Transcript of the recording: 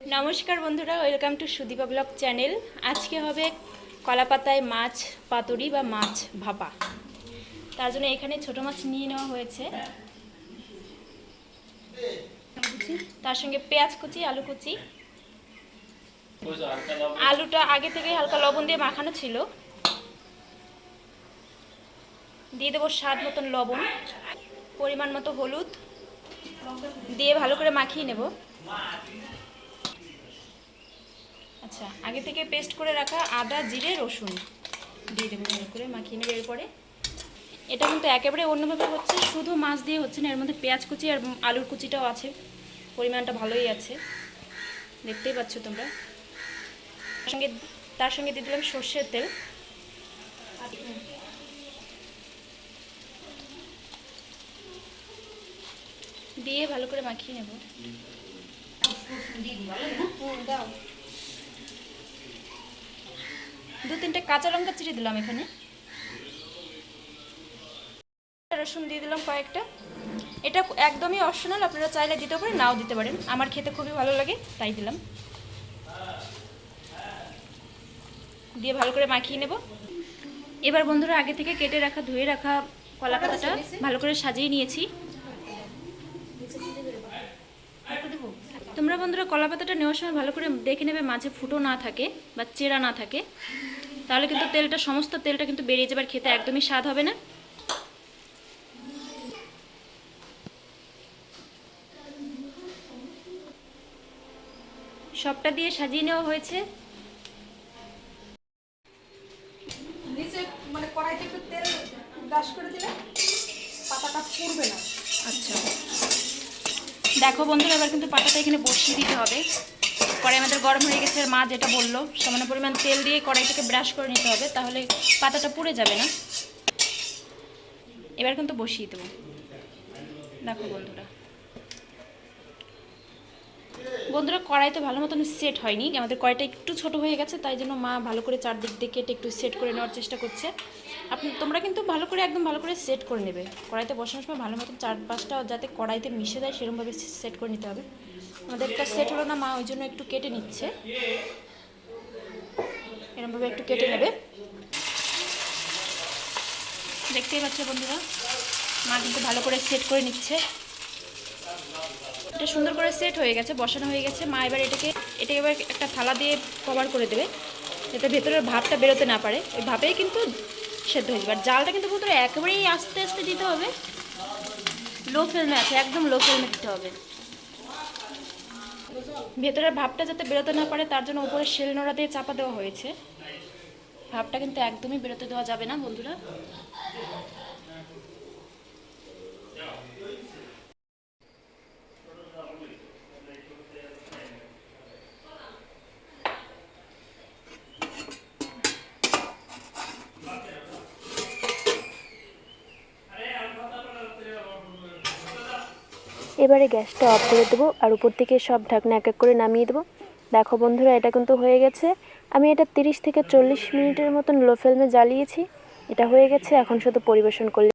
নমস্কার বন্ধুরা, welcome to Sudipa blog channel. আজকে হবে কলাপাতায় মাছ পাতুরি বা মাছ ভাপা। তার জন্য এখানে ছোট মাছ নিয়ে নেওয়া হয়েছে। তার সঙ্গে পেঁয়াজ কুচি, আলু কুচি। আলুটা আগে থেকে হালকা লবণ দিয়ে মাখানো ছিল। দিয়ে দেবো স্বাদ মতন লবণ, পরিমাণ মতো হলুদ। দিয়ে ভালো করে মাখিয়ে নেব। আচ্ছা আগে থেকে পেস্ট করে রাখা আদা জিরে রসুন। দিয়ে দেবো ভালো করে মাখিয়ে নেবে এরপরে। এটা কিন্তু একেবারে অন্যভাবে হচ্ছে শুধু মাছ দিয়ে হচ্ছে না এর মধ্যে পেঁয়াজ কুচি আর আলুর কুচিটাও আছে। পরিমাণটা ভালোই আছে। দেখতেই পাচ্ছ তোমরা। তার সঙ্গে তার সঙ্গে দিয়ে দিলাম সর্ষের তেল। দিয়ে ভালো করে মাখিয়ে নেব। দু তিনটে কাঁচা লঙ্কা চিড়ে দিলাম এখানে। রসুন দিয়ে দিলাম কয়েকটা। এটা একদমই অপশনাল আপনারা চাইলে দিতে পারেন, নাও দিতে পারেন। আমার খেতে খুবই ভালো লাগে, তাই দিলাম। দিয়ে ভালো করে মাখিয়ে নেব। এবার বন্ধুরা, আগে থেকে কেটে রাখা, ধুয়ে রাখা কলা পাতাটা ভালো করে সাজিয়ে নিয়েছি। তোমরা বন্ধুরা কলা পাতাটা নেওয়ার সময় ভালো করে দেখে নেবে, মাঝে ফুটো না থাকে বা চেরা না থাকে। তাহলে কিন্তু তেলটা সমস্ত তেলটা কিন্তু বেরিয়ে যাবে যাবার খেতে একদমই স্বাদ হবে না। সবটা দিয়ে সাজিয়ে নেওয়া হয়েছে। মানে কড়াইতে একটু তেল দাস করে দিলে পাতাটা পুড়বে না। আচ্ছা। দেখো বন্ধুরা এবার কিন্তু পাতাটা এখানে বসিয়ে দিতে হবে। কড়াই আমাদের গরম হয়ে গেছে, মা যেটা বলল, সামান্য পরিমাণ তেল দিয়ে কড়াইটাকে ব্রাশ করে নিতে হবে, তাহলে পাতাটা পুড়ে যাবে না। এবার কিন্তু বসিয়ে দেবো। দেখো বন্ধুরা। বন্ধুরা কড়াইতে ভালো মতন সেট হয়নি, আমাদের কড়াইটা একটু ছোট হয়ে গেছে, তাই জন্য মা ভালো করে চারদিক দিয়ে কেটে একটু সেট করে নেওয়ার চেষ্টা করছে। আপনি, তোমরা কিন্তু ভালো করে, একদম ভালো করে সেট করে নেবে। কড়াইতে বসানোর সময় ভালো মতন চার পাঁচটা যাতে কড়াইতে মিশে যায় সেরকমভাবে সেট করে নিতে হবে। আমাদেরটা সেট হলো না, মা ওই জন্য একটু কেটে নিচ্ছে। এরকমভাবে একটু কেটে নেবে। দেখতেই পাচ্ছ বন্ধুরা, মা কিন্তু ভালো করে সেট করে নিচ্ছে। এটা সুন্দর করে সেট হয়ে গেছে, বসানো হয়ে গেছে। মা এবার এটাকে এটাকে এবার একটা থালা দিয়ে কভার করে দেবে, যাতে ভেতরের ভাবটা বেরোতে না পারে। ওই ভাবেই কিন্তু সেদ্ধ হয়ে যাবে। আর জালটা কিন্তু ভেতরে একেবারেই আস্তে আস্তে দিতে হবে। লো ফ্লেমে আছে, একদম লো ফ্লেমে দিতে হবে। ভেতরের ভাবটা যাতে বেরোতে না পারে, তার জন্য উপরে শিল নোড়া দিয়ে চাপা দেওয়া হয়েছে। ভাবটা কিন্তু একদমই বেরোতে দেওয়া যাবে না, বন্ধুরা। এবারে গ্যাসটা অফ করে দেবো আর উপর থেকে সব ঢাকনা এক এক করে নামিয়ে দেবো। দেখো বন্ধুরা, এটা কিন্তু হয়ে গেছে। আমি এটা তিরিশ থেকে চল্লিশ মিনিটের মতন লো ফ্লেমে জ্বালিয়েছি। এটা হয়ে গেছে, এখন শুধু পরিবেশন করলে